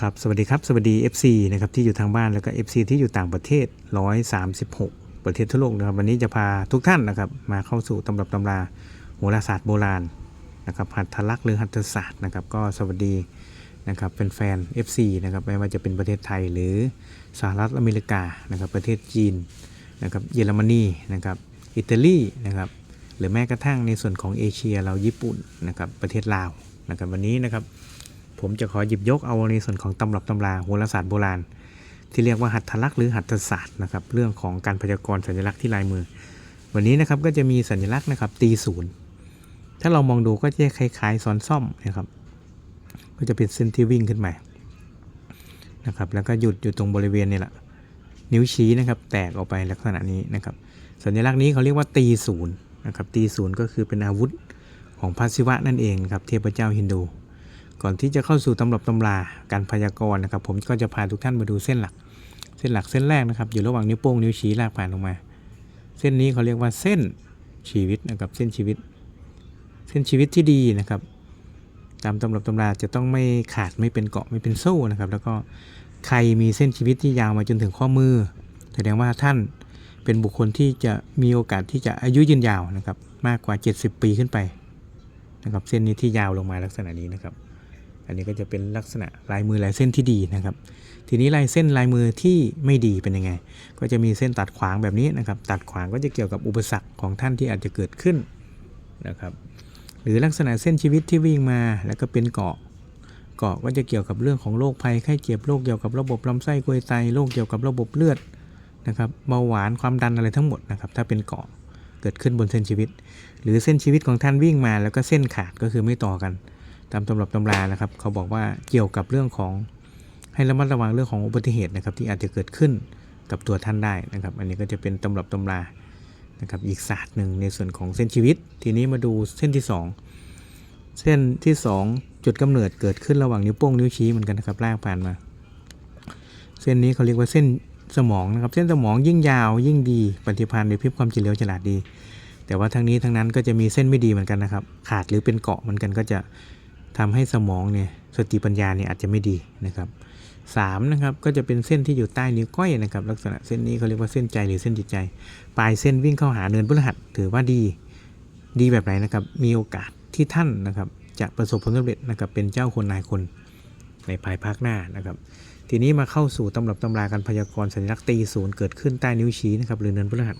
ครับสวัสดีครับ สวัสดี FC นะครับที่อยู่ทางบ้านแล้วก็ FC ที่อยู่ต่างประเทศ 136 ประเทศทั่วโลกนะครับวันนี้จะพาทุกท่านนะครับมาเข้าสู่ตำรับตำราโหราศาสตร์โบราณนะครับหัตถลักษ์หรือหัตถศาสตร์นะครับก็สวัสดีนะครับเป็นแฟน FC นะครับไม่ว่าจะเป็นประเทศไทยหรือสหรัฐอเมริกานะครับประเทศจีนนะครับเยอรมนีนะครับอิตาลีนะครับหรือแม้กระทั่งในส่วนของเอเชียเราญี่ปุ่นนะครับประเทศลาวนะครับวันนี้นะครับ ผมจะขอหยิบยกเอาในส่วนของตำรับตำราโหราศาสตร์โบราณ ที่เรียกว่าหัตถลักษณ์หรือหัตถศาสตร์นะครับเรื่องของการพยากรณ์สัญลักษณ์ที่ลายมือ วันนี้นะครับก็จะมีสัญลักษณ์นะครับตีศูนย์ถ้าเรามองดูก็จะคล้ายๆซ้อนซ่อมนะครับก็จะเป็นเส้นที่วิ่งขึ้นมานะครับแล้วก็หยุดอยู่ตรงบริเวณนี่แหละนิ้วชี้นะครับแตกออกไปลักษณะนี้นะครับสัญลักษณ์นี้เขาเรียกว่าตีศูนย์นะครับตีศูนย์ก็คือเป็นอาวุธของพระศิวะนั่นเองครับเทพเจ้าฮินดู ก่อนที่จะเข้าสู่ตำรับตำราการพยากรณ์นะครับ ผมก็จะพาทุกท่านมาดูเส้นหลัก เส้นหลักเส้นแรกนะครับ อยู่ระหว่างนิ้วโป้งนิ้วชี้ลากผ่านลงมา เส้นนี้เขาเรียกว่าเส้นชีวิตนะครับเส้นชีวิต เส้นชีวิตที่ดีนะครับ ตามตำรับตำราจะต้องไม่ขาดไม่เป็นเกาะไม่เป็นโซ่นะครับ แล้วก็ใครมีเส้นชีวิตที่ยาวมาจนถึงข้อมือ แสดงว่าท่านเป็นบุคคลที่จะมีโอกาสที่จะอายุยืนยาวนะครับ มากกว่า 70 ปีขึ้นไปนะครับ เส้นนี้ที่ยาวลงมาลักษณะนี้นะครับ อันนี้ก็จะเป็นลักษณะลายมือลายเส้นที่ดีนะครับ ทีนี้ลายเส้นลายมือที่ไม่ดีเป็นยังไง ก็จะมีเส้นตัดขวางแบบนี้นะครับ ตัดขวางก็จะเกี่ยวกับอุปสรรคของท่านที่อาจจะเกิดขึ้นนะครับ หรือลักษณะเส้นชีวิตที่วิ่งมาแล้วก็เป็นเกาะเกาะก็จะเกี่ยวกับเรื่องของโรคภัยไข้เจ็บโรคเกี่ยวกับระบบลำไส้กลวยไตโรคเกี่ยวกับระบบเลือดนะครับเบาหวานความดันอะไรทั้งหมดนะครับ ถ้าเป็นเกาะเกิดขึ้นบนเส้นชีวิต หรือเส้นชีวิตของท่านวิ่งมาแล้วก็เส้นขาดก็คือไม่ต่อกัน ตามตำรับตำรานะครับ เขาบอกว่าเกี่ยวกับเรื่องของให้ระมัดระวังเรื่องของอุบัติเหตุนะครับ ที่อาจจะเกิดขึ้นกับตัวท่านได้นะครับ อันนี้ก็จะเป็นตำรับตำรานะครับ อีกศาสตร์หนึ่งในส่วนของเส้นชีวิต ทีนี้มาดูเส้นที่ 2 เส้นที่ 2 จุดกำเนิดเกิดขึ้นระหว่างนิ้วโป้งนิ้วชี้เหมือนกันนะครับลากผ่านมา เส้นนี้เขาเรียกว่าเส้นสมองนะครับ เส้นสมองยิ่งยาวยิ่งดีปฏิพันธ์ในพิบความจิตเลียวฉลาดดี แต่ว่าทั้งนี้ทั้งนั้นก็จะมีเส้นไม่ดีเหมือนกันนะครับ ขาดหรือเป็นเกาะเหมือนกันก็จะ ทำให้สมองเนี่ยสติปัญญาเนี่ยอาจจะไม่ดีนะครับสามนะครับก็จะเป็นเส้นที่อยู่ใต้นิ้วก้อยนะครับ ลักษณะเส้นนี้เขาเรียกว่าเส้นใจหรือเส้นจิตใจ ปลายเส้นวิ่งเข้าหาเนินพฤหัสถือว่าดีดีแบบไหนนะครับ มีโอกาสที่ท่านนะครับจะประสบผลสำเร็จนะครับเป็นเจ้าคนนายคนในภายภาคหน้านะครับ ทีนี้มาเข้าสู่ตำรับตำราการพยากรณ์สัญลักษณ์ตีศูนย์เกิดขึ้นใต้นิ้วชี้นะครับหรือเนินพฤหัส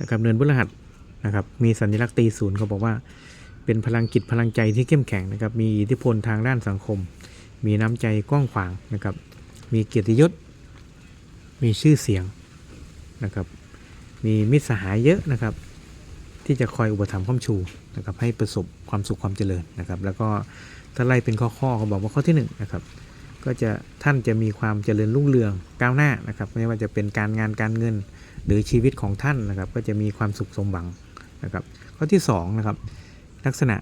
นะครับเนินพฤหัสนะครับมีสัญลักษณ์ตีศูนย์เขาบอกว่า เป็นพลังจิตพลังใจที่เข้มแข็งนะครับมีอิทธิพลทางด้านสังคม มีน้ำใจกว้างขวางนะครับ มีเกียรติยศ มีชื่อเสียงนะครับ มีมิตรสหายเยอะนะครับ ที่จะคอยอุปถัมภ์ค้ำชูนะครับให้ประสบความสุขความเจริญนะครับ แล้วก็ถ้าไล่เป็นข้อๆเขาบอกว่าข้อที่หนึ่งนะครับก็จะท่านจะมีความเจริญรุ่งเรืองก้าวหน้านะครับ ไม่ว่าจะเป็นการงานการเงินหรือชีวิตของท่านนะครับ ก็จะมีความสุขสมหวังนะครับ ข้อที่สองนะครับ ลักษณะ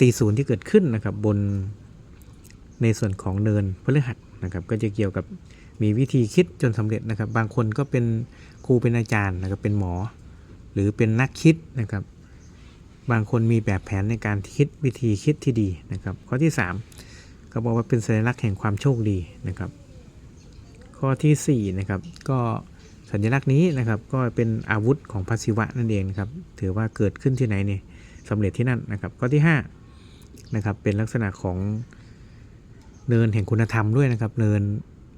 ตีศูนย์ที่เกิดขึ้นนะครับบนในส่วนของเนินพฤหัสนะครับก็จะเกี่ยวกับมีวิธีคิดจนสำเร็จนะครับ บางคนก็เป็นครูเป็นอาจารย์นะครับเป็นหมอ หรือเป็นนักคิดนะครับ บางคนมีแบบแผนในการคิดวิธีคิดที่ดีนะครับ ข้อที่ 3 ก็บอกว่าเป็นสัญลักษณ์แห่งความโชคดีนะครับ ข้อที่4นะครับก็สัญลักษณ์นี้นะครับก็เป็นอาวุธของพระศิวะนั่นเองนะครับถือว่าเกิดขึ้นที่ไหนเนี่ย สำเร็จที่นั่นนะครับ ข้อที่5นะครับเป็นลักษณะของเนินแห่งคุณธรรมด้วยนะครับ เนิน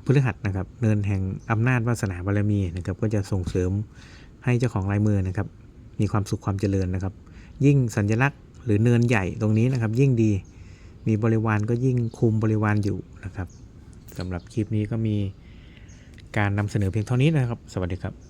พฤหัสนะครับ เนินแห่งอำนาจวาสนาบารมีนะครับ ก็จะส่งเสริมให้เจ้าของลายมือนะครับ มีความสุขความเจริญนะครับ ยิ่งสัญลักษณ์หรือเนินใหญ่ตรงนี้นะครับ ยิ่งดีมีบริวารก็ยิ่งคุมบริวารอยู่นะครับสำหรับคลิปนี้ก็มีการนำเสนอเพียงเท่านี้นะครับ สวัสดีครับ